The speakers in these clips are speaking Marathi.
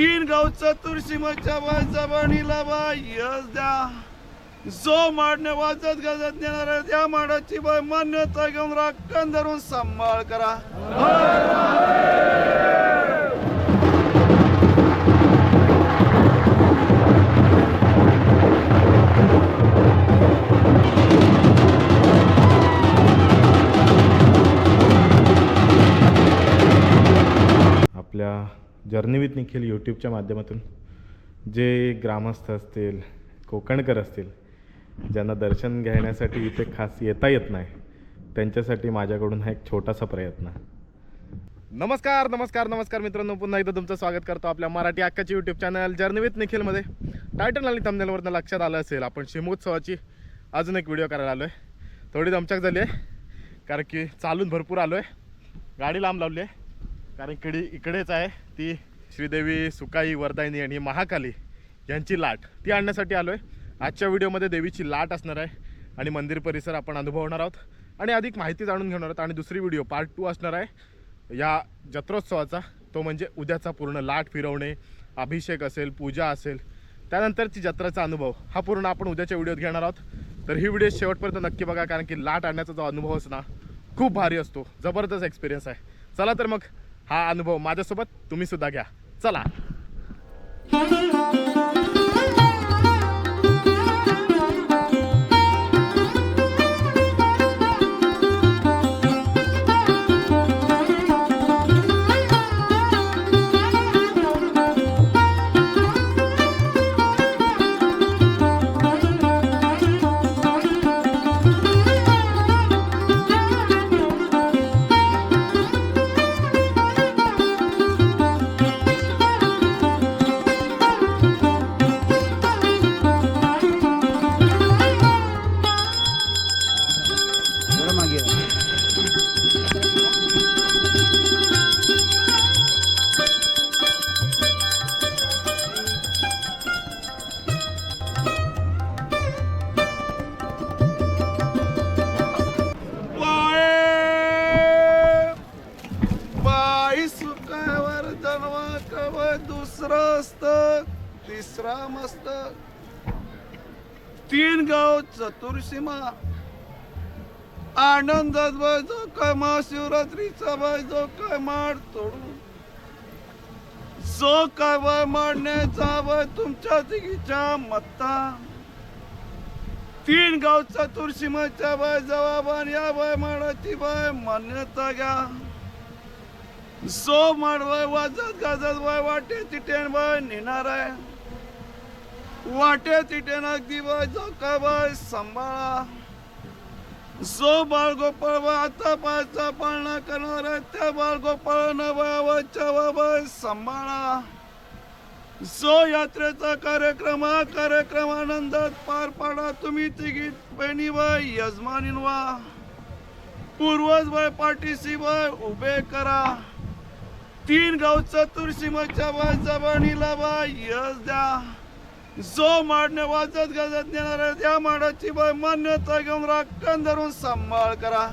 तीन गाव चतुर्सीमाच्या बाय जबानीला बाय यश द्या. जो माडने वाजत गाजत नेणार आहे त्या माडाची बाय मान्यता घेऊन राखण धरून सांभाळ करा. जर्नी विथ निखिल यूट्यूबच्या माध्यमातून जे ग्रामस्थ असतील कोकणकर असतील ज्यांना दर्शन घेण्यासाठी इथे खास येता येत नाही त्यांच्यासाठी माझ्याकडून हा एक छोटासा प्रयत्न. नमस्कार नमस्कार नमस्कार मित्रांनो. पुन्हा एकदा तुमचं स्वागत करतो आपल्या मराठी अक्काची यूट्यूब चॅनल जर्नी विथ निखिलमध्ये. टायटल आणि तमनेलवरनं लक्षात आलं असेल आपण शिमोत्सवाची अजून एक व्हिडिओ करायला आलो आहे थोडी दमचक झाली आहे कारण की चालून भरपूर आलो आहे गाडी लांब लावली आहे. कारण इकडे इकडेच आहे. ती श्रीदेवी सुकाई वरदायनी आणि महाकाली यांची लाट. ती आणण्यासाठी आलो आहे आजच्या व्हिडिओमध्ये देवीची लाट असणार आहे आणि मंदिर परिसर आपण अनुभवणार आहोत. आणि अधिक माहिती जाणून घेणार आहोत. आणि दुसरी व्हिडिओ पार्ट टू असणार आहे. या जत्रोत्सवाचा तो म्हणजे उद्याचा पूर्ण लाट फिरवणे अभिषेक असेल पूजा असेल त्यानंतरची जत्राचा अनुभव हा पूर्ण आपण उद्याच्या व्हिडिओत घेणार आहोत. तर ही व्हिडिओ शेवटपर्यंत नक्की बघा कारण की लाट आणण्याचा जो अनुभव असणार खूप भारी असतो. जबरदस्त एक्सपिरियन्स आहे. चला तर मग हा अनुभव माझ्यासोबत तुम्ही सुद्धा घ्या. चला. मस्त तीन गाव चतुर्सीमा आनंदात जो काय महाशिवरात्रीचा बाय जो काय माड तोडून जो काय बाय माडण्याचा बाय तुमच्या तिघीच्या मत्ता. तीन गाव चतुर्सीमाच्या बाय जवाबान या बाय माडाची बाय मान्यता घ्या. जो माडवाय वाजत गाजत बाय वाटे तिटेन बाय नेणार आहे. वाटे तिटेन अगदी बाय जो काय बाय सांभाळा. जो बाळगोपाळ बाय आता पायचा पाळणा करणार त्या त्या बाळगोपाळानं बाय बाय सांभाळा. जो यात्रेचा कार्यक्रम हा कार्यक्रम आनंदात पार पाडा. तुम्ही तिघी बहिणी बाय यजमानीन वा पूर्वज बाय पाठीशी बाय उभे करा. तीन गाव चतुर्सीमाच्या बाय जबानीला बाय यश द्या. जो माडने वाजत गाजत नेणाऱ्या त्या माडाची मान्यता घेऊन राखण धरून सांभाळ करा.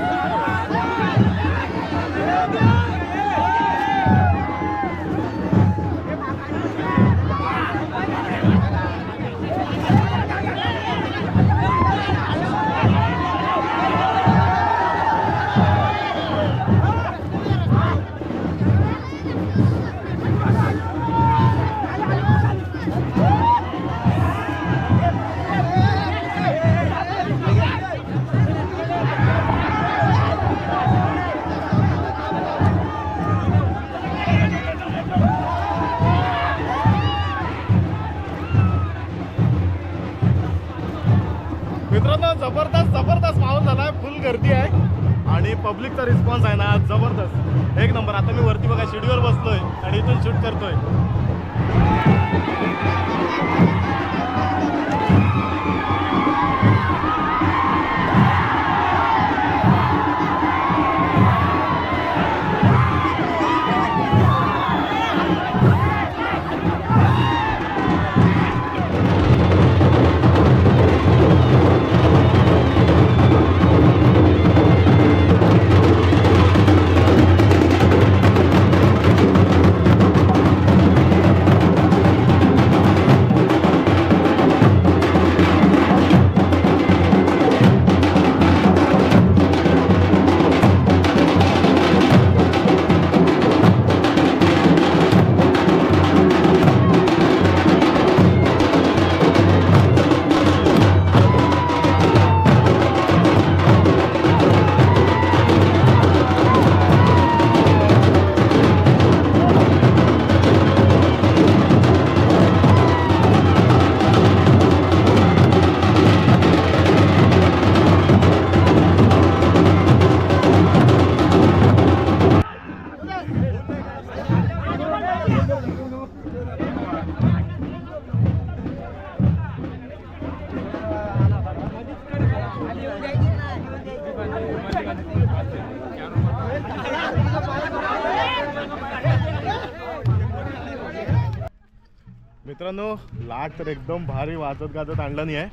Yeah. गर्दी आहे आणि पब्लिकचा रिस्पॉन्स आहे ना आज जबरदस्त. एक नंबर आता मी वरती बघा शिडीवर बसतोय आणि इथून शूट करतोय. मित्रांनो लाट तर एकदम भारी वाजत गाजत आणलं नाही आहे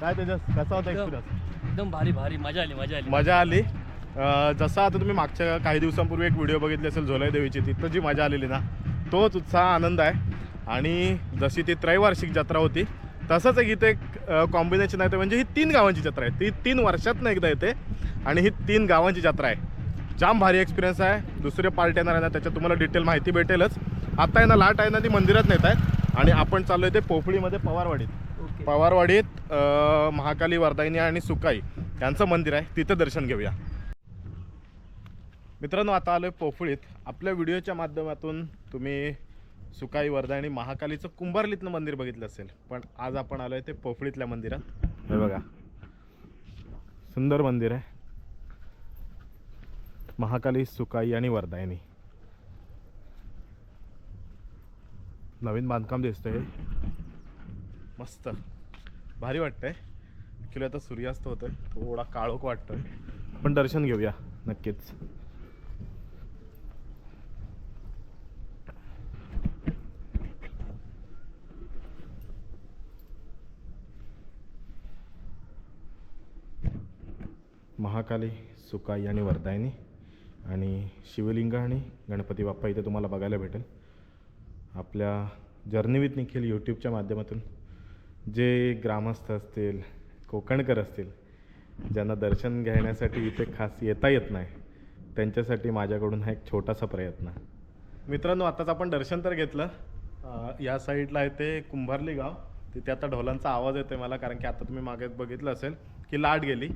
काय त्याच्या कसा होता एक्सपिरियन्स एकदम भारी भारी. मजा आली मजा आली. मजा आली. अं, जसं आता तुम्ही मागच्या काही दिवसांपूर्वी एक व्हिडिओ बघितली असेल झोलाई देवीची तिथं जी मजा आलेली ना तोच उत्साह आनंद आहे. आणि जशी ती त्रैवार्षिक जत्रा होती तसंच एक इथे एक कॉम्बिनेशन आहे ते म्हणजे ही तीन गावांची जत्रा आहे. ती तीन वर्षातनं एकदा येते. आणि ही तीन गावांची जत्रा आहे. जाम भारी एक्सपिरियन्स आहे. दुसरे पार्ट येणार आहे ना त्याच्यात तुम्हाला डिटेल माहिती भेटेलच. आता आहे ना लाट आहे ना ती मंदिरात नेत आहेत. आणि आपण चाललो आहे ते पोफळीमध्ये पवारवाडीत. ओके. पवारवाडीत अ, महाकाली वरदायिनी आणि सुकाई यांचं मंदिर आहे. तिथं दर्शन घेऊया. मित्रांनो आता आलोय पोफळीत. आपल्या व्हिडिओच्या माध्यमातून तुम्ही सुकाई वरदायिनी महाकालीचं कुंभारलीतलं मंदिर बघितलं असेल. पण आज आपण आलोय ते पोफळीतल्या मंदिरात. हे बघा. सुंदर मंदिर आहे. महाकाली सुकाई आणि वरदायिनी नवीन बांधकाम दिसतंय. मस्त. भारी वाटतंय. ॲक्च्युली आता सूर्यास्त होतोय. थोडा काळोख वाटतोय. पण दर्शन घेऊया नक्कीच. महाकाली सुकाई आणि वरदायनी आणि शिवलिंग आणि गणपती बाप्पा इथे तुम्हाला बघायला भेटेल. आपल्या जर्नी विथ निखिल यूट्यूबच्या माध्यमातून जे ग्रामस्थ असतील कोकणकर असतील ज्यांना दर्शन घेण्यासाठी इथे खास येता येत नाही त्यांच्यासाठी माझ्याकडून हा एक छोटासा प्रयत्न. मित्रांनो आताच आपण दर्शन तर घेतलं. या साईडला आहे ते कुंभारली गाव. तिथे आता ढोलांचा आवाज येतोय मला कारण की आता तुम्ही मागे बघितलं असेल की लाट गेली.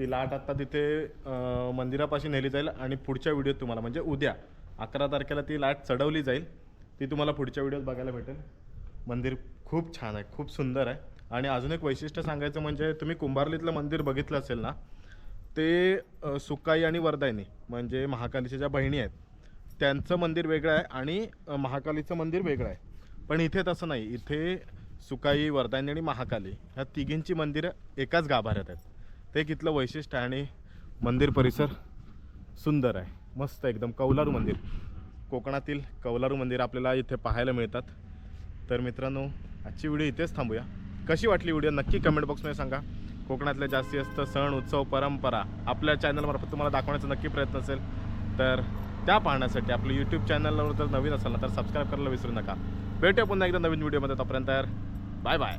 ती लाट आता तिथे मंदिरापाशी नेली जाईल आणि पुढच्या व्हिडिओत तुम्हाला म्हणजे उद्या अकरा तारखेला ती लाट चढवली जाईल. ती तुम्हाला पुढच्या व्हिडिओत बघायला भेटेल. मंदिर खूप छान आहे खूप सुंदर आहे. आणि अजून एक वैशिष्ट्य सांगायचं म्हणजे तुम्ही कुंभारलीतलं मंदिर बघितलं असेल ना ते सुकाई आणि वरदायनी म्हणजे महाकालीच्या ज्या बहिणी आहेत त्यांचं मंदिर वेगळं आहे आणि महाकालीचं मंदिर वेगळं आहे. पण इथे तसं नाही इथे सुकाई वरदायनी आणि महाकाली ह्या तिघींची मंदिरं एकाच गाभाऱ्यात आहेत. ते एक इथलं वैशिष्ट्य आहे आणि मंदिर परिसर सुंदर आहे. मस्त एकदम कौलारू मंदिर. कोकणातील कौलारू मंदिर आपल्याला इथे पाहायला मिळतात. तर मित्रांनो आजची व्हिडिओ इथेच थांबूया. कशी वाटली व्हिडिओ? नक्की कमेंट बॉक्समध्ये सांगा. कोकणातले जास्तीत जास्त सण उत्सव परंपरा आपल्या चॅनलमार्फत तुम्हाला दाखवण्याचा नक्की प्रयत्न असेल. तर त्या पाहण्यासाठी आपलं यूट्यूब चॅनलवर जर नवीन असेल ना तर सबस्क्राईब करायला विसरू नका. भेटूया पुन्हा एकदा नवीन व्हिडिओमध्ये तोपर्यंत बाय बाय